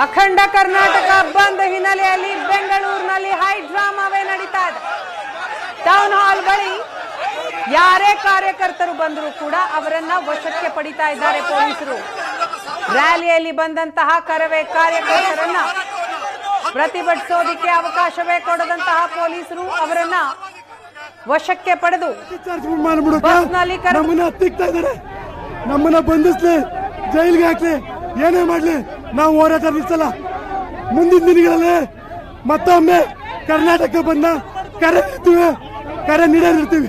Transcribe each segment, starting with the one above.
ಅಖಂಡ ಕರ್ನಾಟಕ ಬಂದ್ ಹಿನ್ನೆಲೆಯಲ್ಲಿ ಬೆಂಗಳೂರಿನಲ್ಲಿ ಹೈ ಡ್ರಾಮಾವೇ ನಡೀತಾ ಇದೆ. ಟೌನ್ ಹಾಲ್ ಬಳಿ ಯಾರೇ ಕಾರ್ಯಕರ್ತರು ಬಂದರೂ ಕೂಡ ಅವರನ್ನ ವಶಕ್ಕೆ ಪಡಿತಾ ಇದ್ದಾರೆ ಪೊಲೀಸರು. ರ್ಯಾಲಿಯಲ್ಲಿ ಬಂದಂತಹ ಕರವೇ ಕಾರ್ಯಕರ್ತರನ್ನ ಪ್ರತಿಭಟಿಸೋದಿಕ್ಕೆ ಅವಕಾಶವೇ ಕೊಡದಂತಹ ಪೊಲೀಸರು ಅವರನ್ನ ವಶಕ್ಕೆ ಪಡೆದು ನಮ್ಮನ್ನ ಬಂಧಿಸ್ಲಿ ಜೈಲ್ಗೆ ಹಾಕ್ಲಿ ಏನೇ ಮಾಡ್ಲಿ ನಾವು ಹೋರಾಟ ನಿಲ್ಸಲ್ಲ ಮುಂದಿನ ದಿನಗಳಲ್ಲಿ ಮತ್ತೊಮ್ಮೆ ಕರ್ನಾಟಕ ಬಂದ ಕರೆ ನೀಡ್ತೀವಿ. ಕರೆ ನೀಡಿರ್ತೀವಿ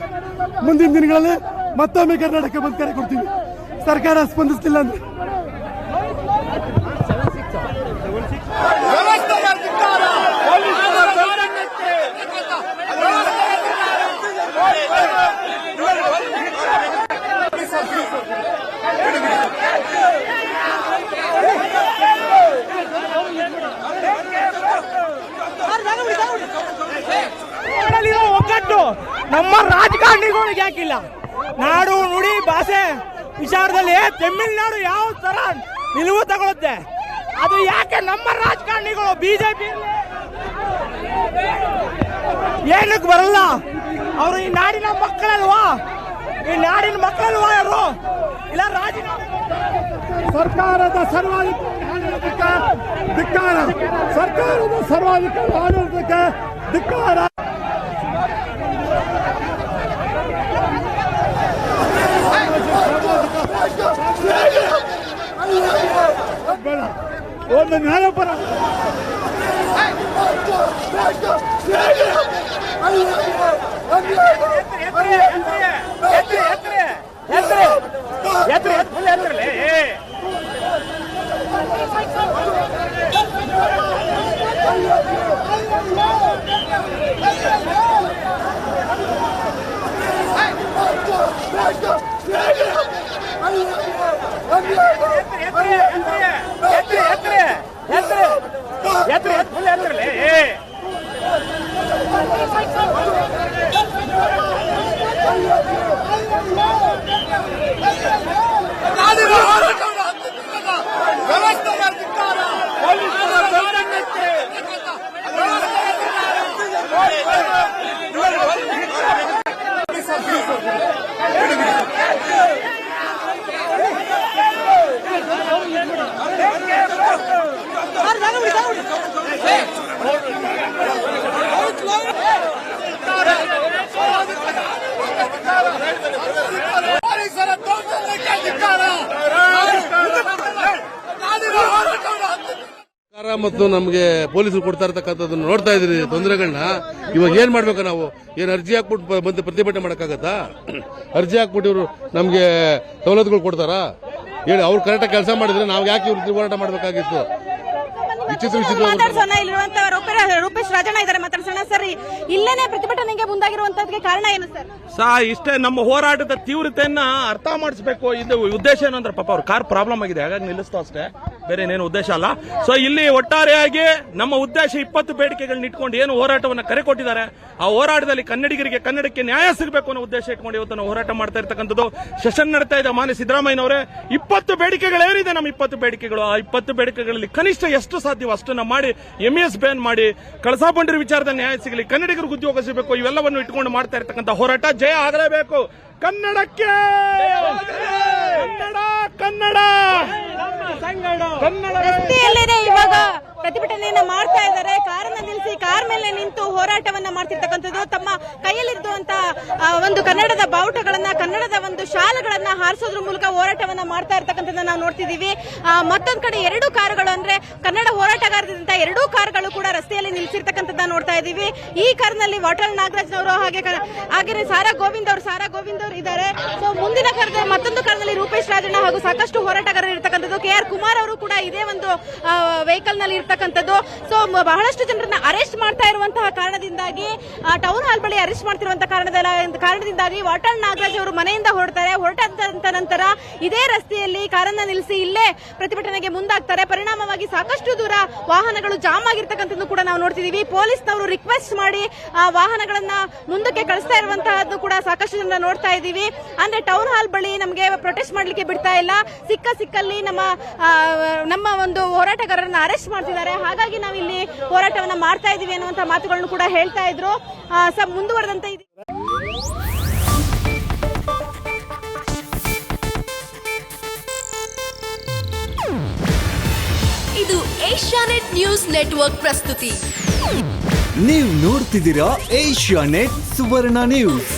ಮುಂದಿನ ದಿನಗಳಲ್ಲಿ ಮತ್ತೊಮ್ಮೆ ಕರ್ನಾಟಕ ಬಂದು ಕರೆ ಕೊಡ್ತೀವಿ. ಸರ್ಕಾರ ಸ್ಪಂದಿಸ್ತಿಲ್ಲ ಅಂದ್ರೆ. ನಮ್ಮ ರಾಜಕಾರಣಿಗಳು ಯಾಕಿಲ್ಲ? ನಾಡು, ನುಡಿ, ಭಾಷೆ ವಿಚಾರದಲ್ಲಿ ತಮಿಳುನಾಡು ಯಾವ ತರ ನಿಲುವು ತಗೊಳುತ್ತೆ? ಅದು ಯಾಕೆ ನಮ್ಮ ರಾಜಕಾರಣಿಗಳು ಬಿಜೆಪಿ ಏನಕ್ಕೆ ಬರಲ್ಲ? ಅವರು ಈ ನಾಡಿನ ಮಕ್ಕಳಲ್ವಾ? ಈ ನಾಡಿನ ಮಕ್ಕಳಲ್ವಾ ಯಾರು ಇಲ್ಲ ರಾಜೀನಾಮೆ ಸರ್ಕಾರದ ಸರ್ವಾಧಿಕಾರ ಸರ್ಕಾರದ ಸರ್ವಾಧಿಕಾರ ಆಡಳಿತಕ್ಕೆ ಧಿಕ್ಕಾರ ಬೇಡ ಒಂದು ನ್ಯಾಯಪರ ಸರ್ಕಾರ ಮತ್ತು ನಮಗೆ ಪೊಲೀಸರು ಕೊಡ್ತಾ ಇರ್ತಕ್ಕಂಥದ್ದನ್ನು ನೋಡ್ತಾ ಇದ್ರಿ ತೊಂದರೆಗಳನ್ನ ಇವಾಗ ಏನ್ ಮಾಡ್ಬೇಕು ನಾವು? ಏನ್ ಅರ್ಜಿ ಹಾಕ್ಬಿಟ್ಟು ಬಂದು ಪ್ರತಿಭಟನೆ ಮಾಡಕ್ಕಾಗತ್ತಾ? ಅರ್ಜಿ ಹಾಕ್ಬಿಟ್ಟು ಇವರು ನಮ್ಗೆ ಸವಲತ್ತುಗಳು ಕೊಡ್ತಾರಾ? ಹೇಳಿ, ಅವ್ರು ಕರೆಕ್ಟಾಗಿ ಕೆಲಸ ಮಾಡಿದ್ರೆ ನಾವು ಯಾಕೆ ಇವ್ರು ಹೋರಾಟ ಮಾಡ್ಬೇಕಾಗಿತ್ತು? ಮಾತಾಡ್ಸೋಣ. ಇಲ್ಲಿರುವಂತ ರೂಪೇಶ್ ರಾಜಣ್ಣ ಇದ್ದಾರೆ. ಮಾತಾಡ್ಸೋಣ ಸರ್ ಇಲ್ಲೇನೆ ಪ್ರತಿಭಟನೆಗೆ ಮುಂದಾಗಿರುವಂತದ್ಗೆ ಕಾರಣ ಏನು ಸರ್? ಸಾ ಇಷ್ಟೇ ನಮ್ಮ ಹೋರಾಟದ ತೀವ್ರತೆಯನ್ನ ಅರ್ಥ ಮಾಡಿಸ್ಬೇಕು. ಇದು ಉದ್ದೇಶ ಏನು ಅಂದ್ರೆ ಪಾಪ ಅವ್ರ ಕಾರ್ ಪ್ರಾಬ್ಲಮ್ ಆಗಿದೆ. ಹಾಗಾಗಿ ನಿಲ್ಲಿಸ್ತಾ ಅಷ್ಟೇ. ಬೇರೆ ಏನೇನು ಉದ್ದೇಶ ಅಲ್ಲ. ಸೊ ಇಲ್ಲಿ ಒಟ್ಟಾರೆಯಾಗಿ ನಮ್ಮ ಉದ್ದೇಶ ಇಪ್ಪತ್ತು ಬೇಡಿಕೆಗಳನ್ನ ಇಟ್ಕೊಂಡು ಏನು ಹೋರಾಟವನ್ನ ಕರೆ ಕೊಟ್ಟಿದ್ದಾರೆ. ಆ ಹೋರಾಟದಲ್ಲಿ ಕನ್ನಡಿಗರಿಗೆ ಕನ್ನಡಕ್ಕೆ ನ್ಯಾಯ ಸಿಗಬೇಕು ಅನ್ನೋ ಉದ್ದೇಶ ಇಟ್ಕೊಂಡು ಇವತ್ತು ನಾವು ಹೋರಾಟ ಮಾಡ್ತಾ ಇರ್ತಕ್ಕಂಥದ್ದು ಸೆಷನ್ ನಡೀತಾ ಇದೆ. ಮಾನ್ಯ ಸಿದ್ದರಾಮಯ್ಯನವರೇ ಇಪ್ಪತ್ತು ಬೇಡಿಕೆಗಳು ಏನಿದೆ ನಮ್ಮ ಇಪ್ಪತ್ತು ಬೇಡಿಕೆಗಳು? ಆ ಇಪ್ಪತ್ತು ಬೇಡಿಕೆಗಳಲ್ಲಿ ಕನಿಷ್ಠ ಎಷ್ಟು ಸಾಧ್ಯವೋ ಅಷ್ಟನ್ನ ಮಾಡಿ ಎಂ ಎಸ್ ಬ್ಯಾನ್ ಮಾಡಿ, ಕಳಸಾ ಬಂಡೂರಿ ವಿಚಾರದ ನ್ಯಾಯ ಸಿಗಲಿ, ಕನ್ನಡಿಗರಿಗೆ ಉದ್ಯೋಗ ಸಿಗಬೇಕು, ಇವೆಲ್ಲವನ್ನು ಇಟ್ಕೊಂಡು ಮಾಡ್ತಾ ಇರ್ತಕ್ಕಂಥ ಹೋರಾಟ ಜಯ ಆಗಲೇಬೇಕು. ಕನ್ನಡಕ್ಕೆ! ಕನ್ನಡ ಕನ್ನಡ! ಕನ್ನಡ ಇವಾಗ ಪ್ರತಿಭಟನೆಯನ್ನ ಮಾಡ್ತಾ ಇದ್ದಾರೆ ಕಾರನ್ನ ನಿಲ್ಲಿಸಿ ಕಾರ್ ಮೇಲೆ ನಿಂತು ಹೋರಾಟವನ್ನ ಮಾಡ್ತಿರ್ತಕ್ಕಂಥದ್ದು, ತಮ್ಮ ಕೈಯಲ್ಲಿರುವಂತಹ ಒಂದು ಕನ್ನಡದ ಬಾವುಟಗಳನ್ನ, ಕನ್ನಡದ ಒಂದು ಶಾಲೆಗಳನ್ನ ಹಾರಿಸೋದ್ರ ಮೂಲಕ ಹೋರಾಟವನ್ನ ಮಾಡ್ತಾ ಇರ್ತಕ್ಕಂಥದ್ದನ್ನ ನಾವು ನೋಡ್ತಿದ್ದೀವಿ. ಮತ್ತೊಂದು ಕಡೆ ಎರಡು ಕಾರುಗಳು ಅಂದ್ರೆ ಕನ್ನಡ ಹೋರಾಟಗಾರರಿಂದ ಎರಡೂ ಕಾರುಗಳು ಕೂಡ ರಸ್ತೆಯಲ್ಲಿ ನಿಲ್ಸಿರ್ತಕ್ಕಂಥದ್ದನ್ನ ನೋಡ್ತಾ ಇದೀವಿ ಈ ಕಾರ್ನಲ್ಲಿ ವಾಟಲ್ ನಾಗರಾಜ್ ಅವರು ಹಾಗೆ ಹಾಗೆ ಸಾರಾ ಗೋವಿಂದ್ ಅವರು, ಸಾರಾ ಗೋವಿಂದ್ ಅವರು ಇದ್ದಾರೆ. ಸೊ ಕಾರದ ಮತ್ತೊಂದು ಕಾರಣದಲ್ಲಿ ರೂಪೇಶ್ ರಾಜಣ್ಣ ಹಾಗೂ ಸಾಕಷ್ಟು ಹೋರಾಟಗಾರರು ಇರ್ತಕ್ಕಂಥದ್ದು. ಕೆ ಆರ್ ಕುಮಾರ್ ಅವರು ಕೂಡ ಇದೇ ಒಂದು ವೆಹಿಕಲ್ನಲ್ಲಿ ಇರ್ತಕ್ಕಂಥದ್ದು. ಸೊ ಬಹಳಷ್ಟು ಜನರನ್ನ ಅರೆಸ್ಟ್ ಮಾಡ್ತಾ ಇರುವಂತಹ ಕಾರಣದಿಂದಾಗಿ ಟೌನ್ ಹಾಲ್ ಬಳಿ ಅರೆಸ್ಟ್ ಮಾಡ್ತಿರುವಂತಹ ಕಾರಣದ ಕಾರಣದಿಂದಾಗಿ ವಾಟಾಳ್ ನಾಗರಾಜ್ ಅವರು ಮನೆಯಿಂದ ಹೊರಡ್ತಾರೆ. ಹೊರಟಂತ ನಂತರ ಇದೇ ರಸ್ತೆಯಲ್ಲಿ ಕಾರನ್ನ ನಿಲ್ಲಿಸಿ ಇಲ್ಲೇ ಪ್ರತಿಭಟನೆಗೆ ಮುಂದಾಗ್ತಾರೆ. ಪರಿಣಾಮವಾಗಿ ಸಾಕಷ್ಟು ದೂರ ವಾಹನಗಳು ಜಾಮ್ ಆಗಿರ್ತಕ್ಕಂಥದ್ದು ಕೂಡ ನಾವು ನೋಡ್ತಿದೀವಿ. ಪೊಲೀಸ್ನವರು ರಿಕ್ವೆಸ್ಟ್ ಮಾಡಿ ವಾಹನಗಳನ್ನ ಮುಂದಕ್ಕೆ ಕಳಿಸ್ತಾ ಇರುವಂತಹದ್ದು ಕೂಡ ಸಾಕಷ್ಟು ಜನ ನೋಡ್ತಾ ಇದ್ದೀವಿ. ಅಂದ್ರೆ ಟೌನ್ ಹಾಲ್ ಬಳಿ ನಮಗೆ ಪ್ರೊಟೆಸ್ಟ್ ಮಾಡ್ಲಿಕ್ಕೆ ಬಿಡ್ತಾ ಇಲ್ಲ. ಸಿಕ್ಕ ಸಿಕ್ಕಲ್ಲಿ ನಮ್ಮ ನಮ್ಮ ಒಂದು ಹೋರಾಟಗಾರರನ್ನ ಅರೆಸ್ಟ್ ಮಾಡ್ತಿದ್ದಾರೆ. ಹಾಗಾಗಿ ನಾವು ಇಲ್ಲಿ ಹೋರಾಟವನ್ನ ಮಾಡ್ತಾ ಇದೀವಿ ಅನ್ನುವಂತ ಮಾತುಗಳನ್ನು ಕೂಡ ಹೇಳ್ತಾ ಇದ್ರು. ಸಬ್ ಮುಂದುವರೆದಂತ ಇದೆ. ಇದು ಏಷ್ಯಾನೆಟ್ ನ್ಯೂಸ್ ನೆಟ್ವರ್ಕ್ ಪ್ರಸ್ತುತಿ. ನೀವು ನೋಡ್ತಿದ್ದೀರಾ ಏಷ್ಯಾ ನೆಟ್ ಸುವರ್ಣ ನ್ಯೂಸ್.